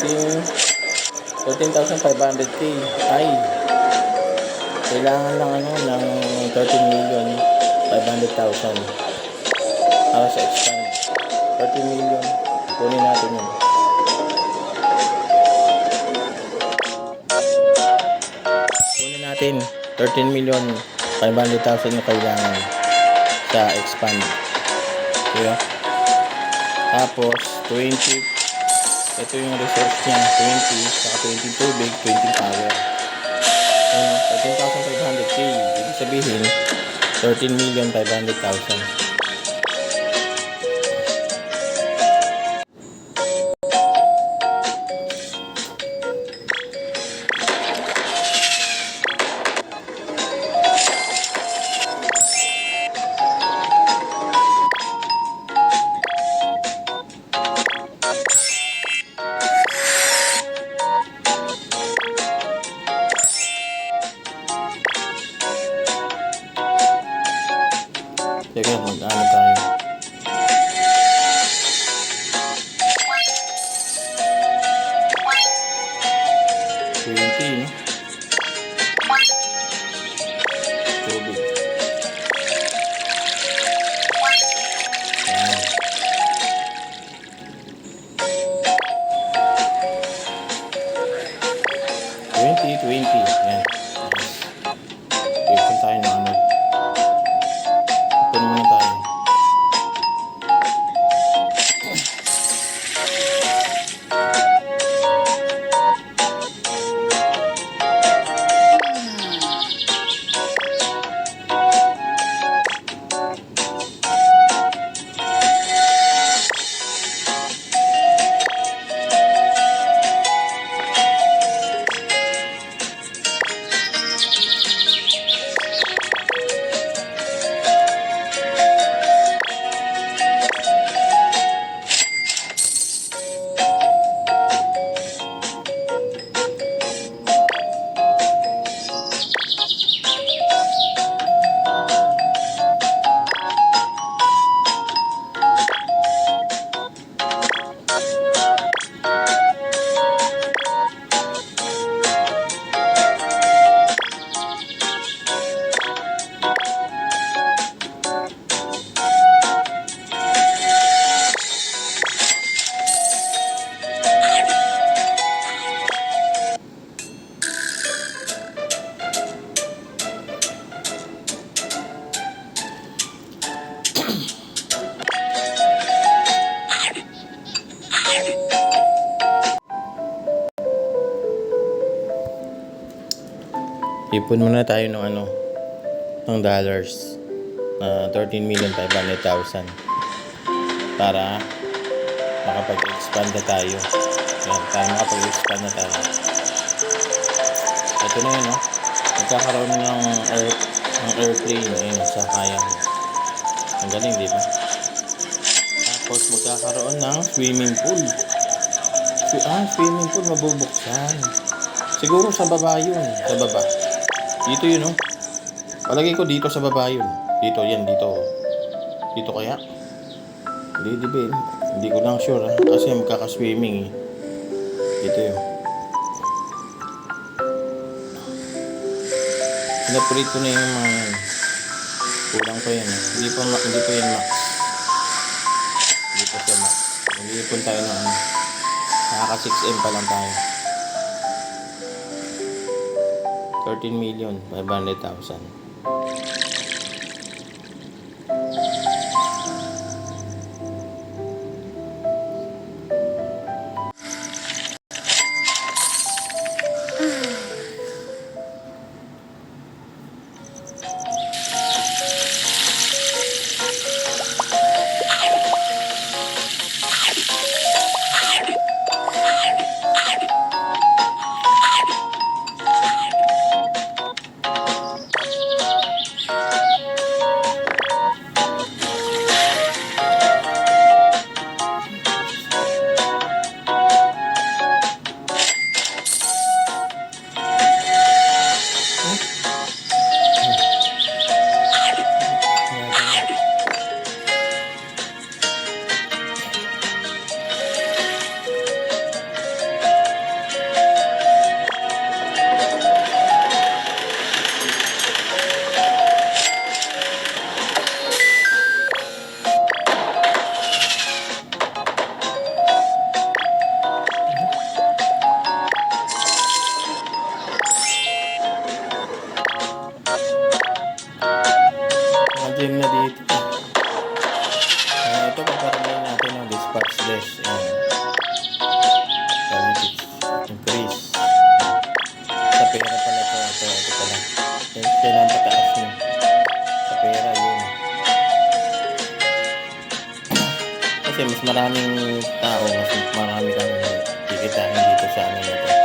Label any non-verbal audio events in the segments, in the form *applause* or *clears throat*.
13 13,500k ay. Kailangan lang ano ng 13 million 500,000 para sa expand. 13 million. Kunin natin yun. Kunin natin 13 million 500,000 yung kailangan sa expand. Diba? tapos 20 ito yung resource niya 20 saka 20 tubig 20 power. Ano 13,500k ibig sabihin 13 million 500,000 Teka, mag-ano tayo. Twenty, Ipon muna tayo ng ano, ng dollars. na 13 million 500,000 para makapag-expand na tayo. Yan, para makapag-expand na tayo. Ito na yun, no? Magkakaroon ng, air, ng airplane. Ayun, sa kayang. Ang galing, di ba? Tapos magkakaroon ng swimming pool. Ah, swimming pool mabubuksan. Siguro sa baba yun. Sa baba. Dito yun, oh. Palagay ko dito sa baba yun. Dito, yan, dito. Dito kaya? Hindi, di ba? Hindi ko lang sure, ha? Kasi magkaka-swimming, eh. Dito yun. Pinaprito ko na yung mga. Kulang pa yan, eh. Hindi pa, hindi pa yan max. Hindi pa siya max. Mag-iipon tayo ng ano. Nakaka 6M pa lang tayo. 13 million 500,000. kasi mas maraming tao, mas marami kang kikitain dito sa ano nito.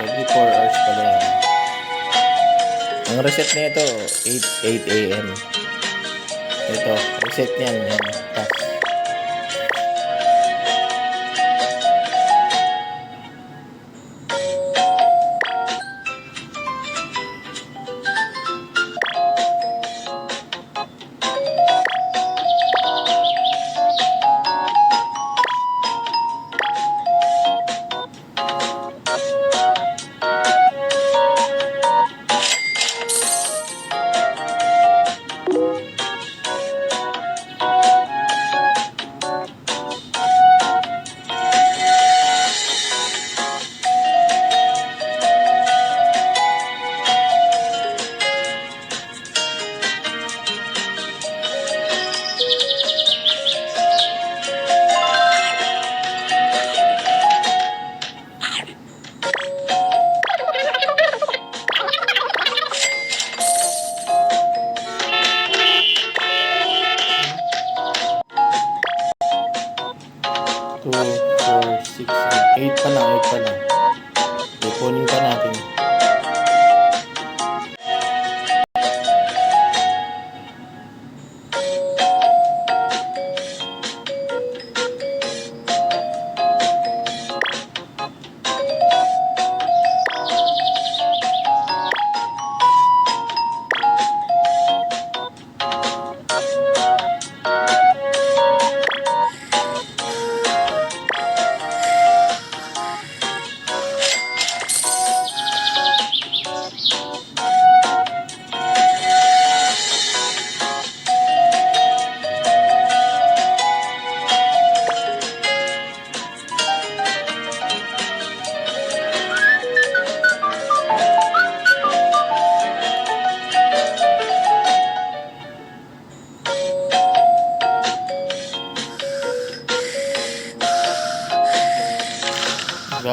Every 4 hours pala yan. Ang reset nito 8, 8 a.m. Ito, reset niyan. Yan, tax.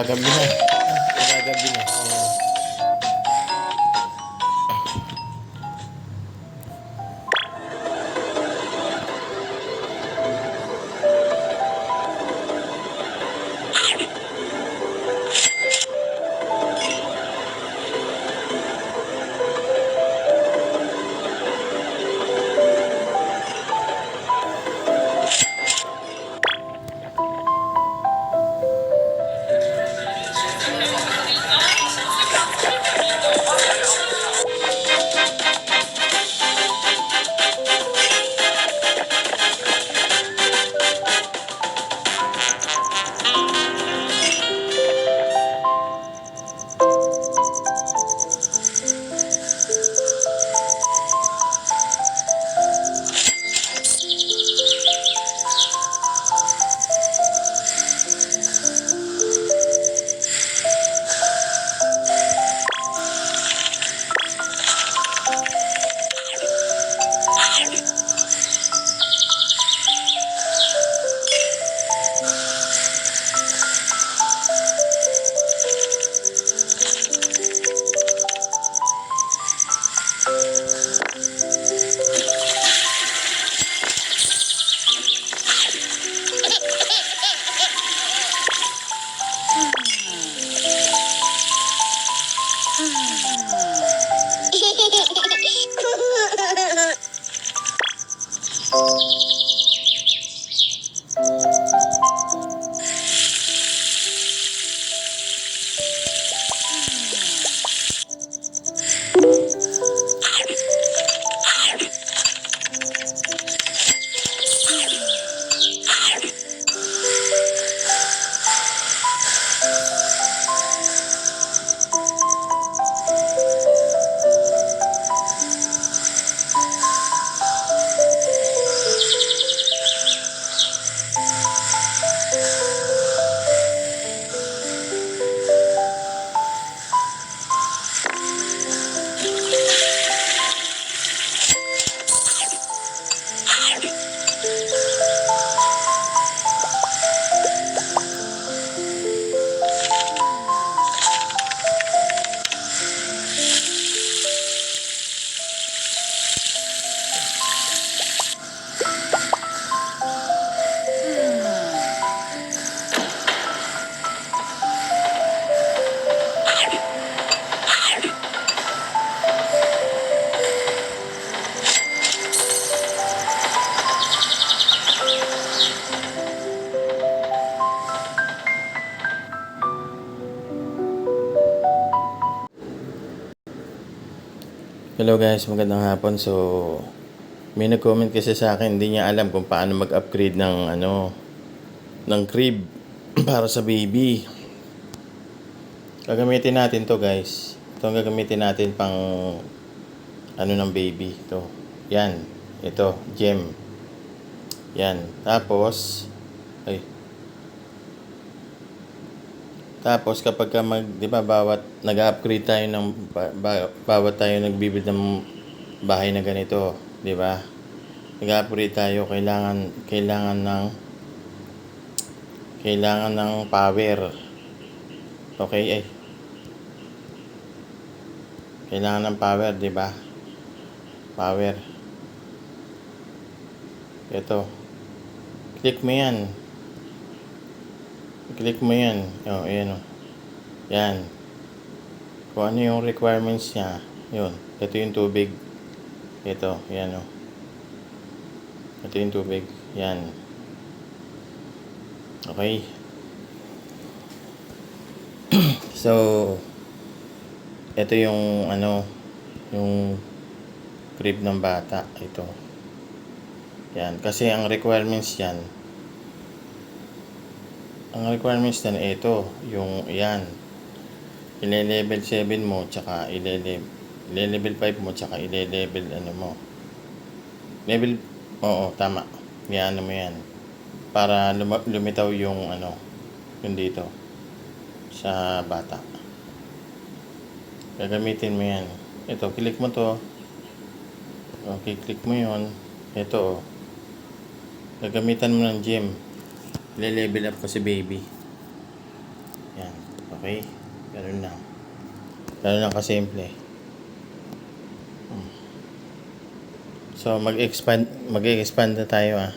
Magagabi na. Magagabi na. Hello guys, magandang hapon. So, may nag-comment kasi sa akin, hindi niya alam kung paano mag-upgrade ng ano, ng crib *clears throat* para sa baby. Gagamitin natin to guys. Ito ang gagamitin natin pang ano ng baby. Ito. Yan. Ito. Gem. Yan. Tapos, ay, tapos kapag ka mag, 'di ba, bawat nag-upgrade tayo ng ba, ba- bawat tayo nagbibuild ng bahay na ganito, 'di ba? Nag-upgrade tayo, kailangan kailangan ng kailangan ng power. Okay, eh. Kailangan ng power, 'di ba? Power. Ito. Click mo 'yan. Click mo yan. O, oh, ayan o. Yan. Kung ano yung requirements niya. Yun. Ito yung tubig. Ito. Yan o. Ito yung tubig. Yan. Okay. *clears throat* so, ito yung ano, yung crib ng bata. Ito. Yan. Kasi ang requirements yan, ang requirements na ito, yung yan. Ile-level 7 mo, tsaka ile-level, ile-level 5 mo, tsaka ile-level ano mo. Level, oo, tama. Yan, ano mo yan. Para luma- lumitaw yung ano, yung dito. Sa bata. Gagamitin mo yan. Ito, click mo to. Okay, click mo yon Ito, oh. Gagamitan mo ng gem. Le-level up ko si baby. Yan. Okay? Ganun lang. Ganun lang kasimple. Hmm. So, mag-expand, mag-expand na tayo ah.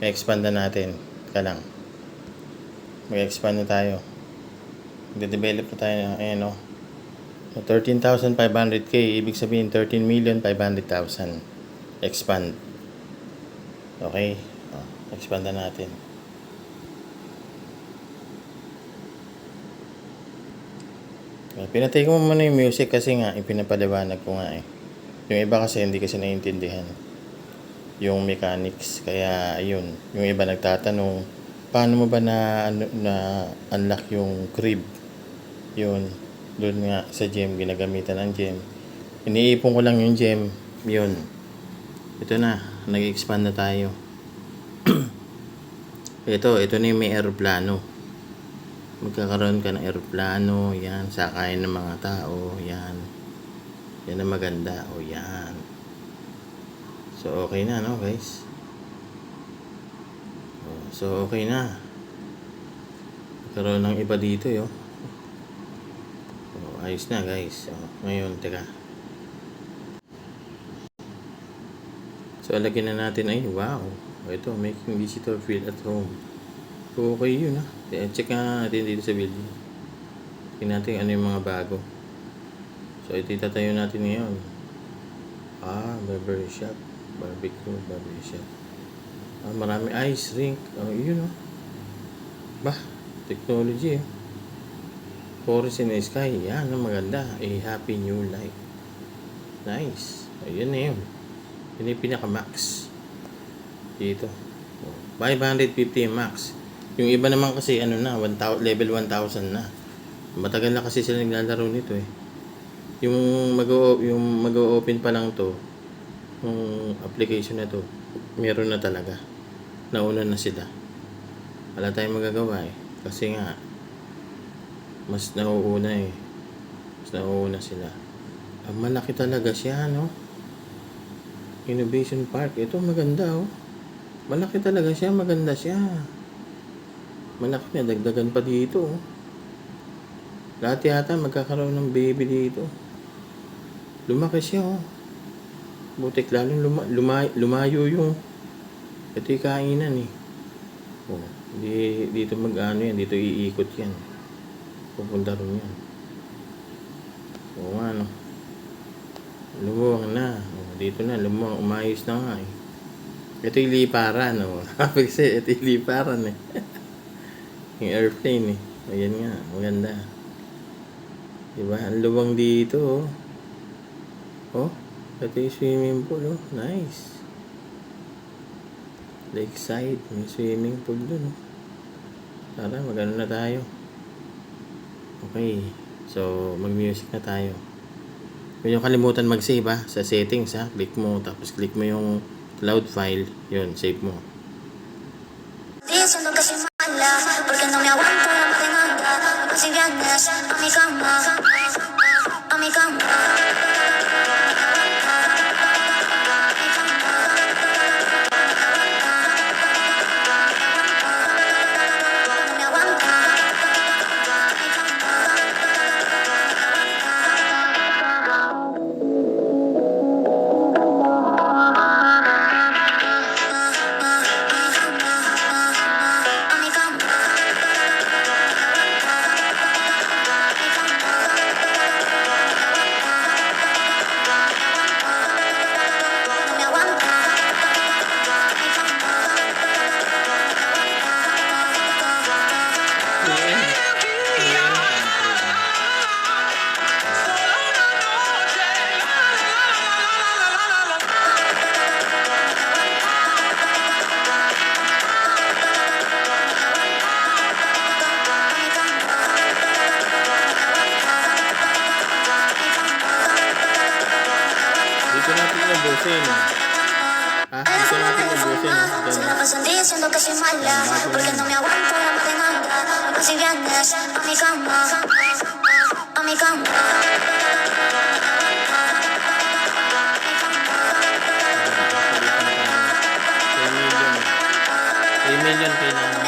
Mag-expand na natin. Ka lang. Mag-expand na tayo. Mag-develop na tayo. Ayan oh. 13,500k. Ibig sabihin, 13,500,000. Expand. Okay? Oh, expand na natin. Uh, Pinatay ko muna yung music kasi nga, ipinapaliwanag ko nga eh. Yung iba kasi hindi kasi naiintindihan yung mechanics. Kaya, ayun. Yung iba nagtatanong, paano mo ba na, ano, na unlock yung crib? Yun. Doon nga sa gem, ginagamitan ng gem. Iniipon ko lang yung gem. Yun. Ito na. Nag-expand na tayo. *clears throat* ito, ito na yung may aeroplano magkakaroon ka ng eroplano, yan, sakayan ng mga tao, yan. Yan ang maganda, o yan. So, okay na, no, guys? So, okay na. Magkaroon ng iba dito, yo. O, ayos na, guys. O, ngayon, teka. So, alagyan na natin, ay, wow. Ito, making visitor feel at home. Okay yun ha. Check nga natin dito sa building. Tingnan natin ano yung mga bago. So, ito itatayo natin ngayon. Ah, barber shop. Barbecue, barber shop. Ah, marami ice rink. Oh, yun oh. Bah, technology eh. Forest in the sky. Yan, ang maganda. A happy new life. Nice. Ayun na yun. Yun yung pinaka-max. Dito. Oh, 550 max. Yung iba naman kasi ano na, 1,000 level 1,000 na. Matagal na kasi sila naglalaro nito eh. Yung mag yung mag-open pa lang to, yung application na to, meron na talaga. Nauna na sila. Wala tayong magagawa eh. Kasi nga, mas nauuna eh. Mas nauuna sila. Ang malaki talaga siya, no? Innovation Park. Ito maganda, oh. Malaki talaga siya, maganda siya. Malaki na, dagdagan pa dito. Oh. Lahat yata magkakaroon ng baby dito. Lumaki siya, oh. Butik lalo luma, luma, lumayo yung ito yung kainan eh. Oh, di, dito mag ano yan, dito iikot yan. Pupunta rin yan. Oo nga no. Lumuwang na. Oh, dito na, lumuwang. Umayos na nga eh. Ito yung liparan, oh. *laughs* Kasi ito yung liparan eh. *laughs* yung airplane eh. Ayan nga, maganda. Diba? Ang luwang dito, oh. Oh, ito yung swimming pool, oh. Nice. Lakeside, may swimming pool dun, oh. Tara, magano na tayo. Okay, so mag-music na tayo. Huwag yung kalimutan mag-save ha, sa settings ha. Click mo, tapos click mo yung cloud file. Yun, save mo. Marinada. Si vienes a mi cama, a mi cama. Ubusin. Ha? Dito natin ubusin. ha? Se Diyan. la